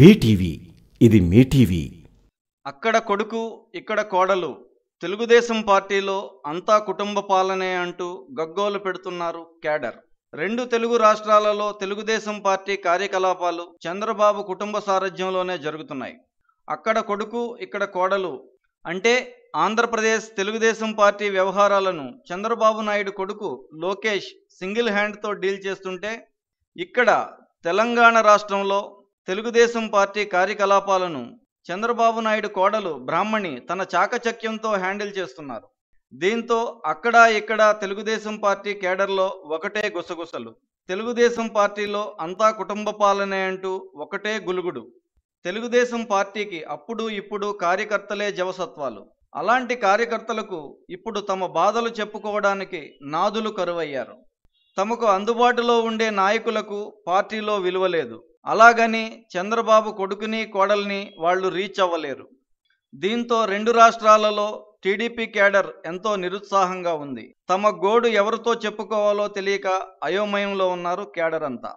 BTV ఇది మీ TV. అక్కడ కొడుకు ఇక్కడ కోడలు తెలుగుదేశం పార్టీలో అంతా కుటుంబ పాలనే అంటూ గగ్గోలు పెడుతున్నారు క్యాడర్. రెండు తెలుగు రాష్ట్రాలలో తెలుగుదేశం పార్టీ కార్యకలాపాలు చంద్రబాబు కుటుంబ సారథ్యంలోనే జరుగుతున్నాయి. అక్కడ కొడుకు ఇక్కడ కోడలు అంటే ఆంధ్రప్రదేశ్ తెలుగుదేశం పార్టీ వ్యవహారాలను చంద్రబాబు నాయుడు కొడుకు లోకేష్ సింగిల్ హ్యాండ్తో డీల్ చేస్తుంటే ఇక్కడ తెలంగాణ రాష్ట్రంలో తెలుగుదేశం పార్టీ కార్యకలాపాలను చంద్రబాబు నాయుడు కోడలు బ్రాహ్మణి తన చాకచక్యంతో హ్యాండిల్ చేస్తున్నారు. దీంతో అక్కడ ఇక్కడ తెలుగుదేశం పార్టీ కేడర్లో ఒకటే గుసగుసలు. తెలుగుదేశం పార్టీలో అంతా కుటుంబ పాలనే అంటూ ఒకటే గులుగుడు. తెలుగుదేశం పార్టీకి అప్పుడు ఇప్పుడు కార్యకర్తలే జవసత్వాలు. అలాంటి కార్యకర్తలకు ఇప్పుడు తమ బాధలు చెప్పుకోవడానికి నాదులు కరువయ్యారు. తమకు అందుబాటులో ఉండే నాయకులకు పార్టీలో విలువ లేదు. అలాగని చంద్రబాబు కొడుకుని కోడల్ని వాళ్ళు రీచ్ అవ్వలేరు. దీంతో రెండు రాష్ట్రాలలో టీడీపీ క్యాడర్ ఎంతో నిరుత్సాహంగా ఉంది. తమ గోడు ఎవరితో చెప్పుకోవాలో తెలియక అయోమయంలో ఉన్నారు క్యాడర్ అంతా.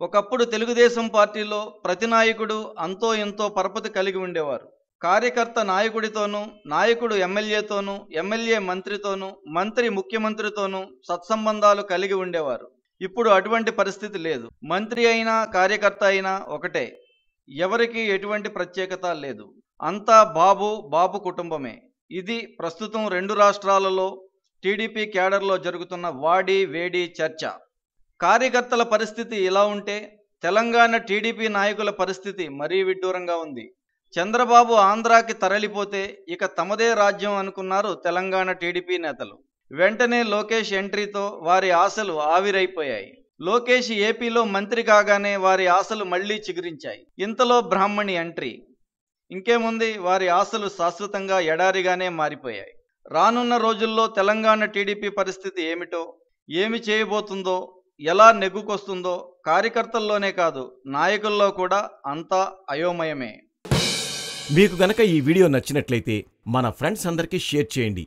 ఒకప్పుడు తెలుగుదేశం పార్టీలో ప్రతి నాయకుడు అంతో ఎంతో పరపతి కలిగి ఉండేవారు. కార్యకర్త నాయకుడితోనూ నాయకుడు ఎమ్మెల్యేతోనూ ఎమ్మెల్యే మంత్రితోనూ మంత్రి ముఖ్యమంత్రితోనూ సత్సంబంధాలు కలిగి ఉండేవారు. ఇప్పుడు అటువంటి పరిస్థితి లేదు. మంత్రి అయినా కార్యకర్త అయినా ఒకటే. ఎవరికి ఎటువంటి ప్రత్యేకత లేదు. అంతా బాబు బాబు కుటుంబమే. ఇది ప్రస్తుతం రెండు రాష్ట్రాలలో టీడీపీ క్యాడర్లో జరుగుతున్న వాడి వేడి చర్చ. కార్యకర్తల పరిస్థితి ఇలా ఉంటే తెలంగాణ టీడీపీ నాయకుల పరిస్థితి మరీ విడ్డూరంగా ఉంది. చంద్రబాబు ఆంధ్రాకి తరలిపోతే ఇక తమదే రాజ్యం అనుకున్నారు తెలంగాణ టీడీపీ నేతలు. వెంటనే లోకేష్ ఎంట్రీతో వారి ఆశలు ఆవిరైపోయాయి. లోకేష్ ఏపీలో మంత్రి కాగానే వారి ఆశలు మళ్ళీ చిగురించాయి. ఇంతలో బ్రాహ్మణి ఎంట్రీ. ఇంకేముంది? వారి ఆశలు శాశ్వతంగా ఎడారిగానే మారిపోయాయి. రానున్న రోజుల్లో తెలంగాణ టీడీపీ పరిస్థితి ఏమిటో ఏమి చేయబోతుందో ఎలా నెగ్గుకొస్తుందో కార్యకర్తల్లోనే కాదు నాయకుల్లో కూడా అంతా అయోమయమే. మీకు గనక ఈ వీడియో నచ్చినట్లయితే మన ఫ్రెండ్స్ అందరికీ షేర్ చేయండి.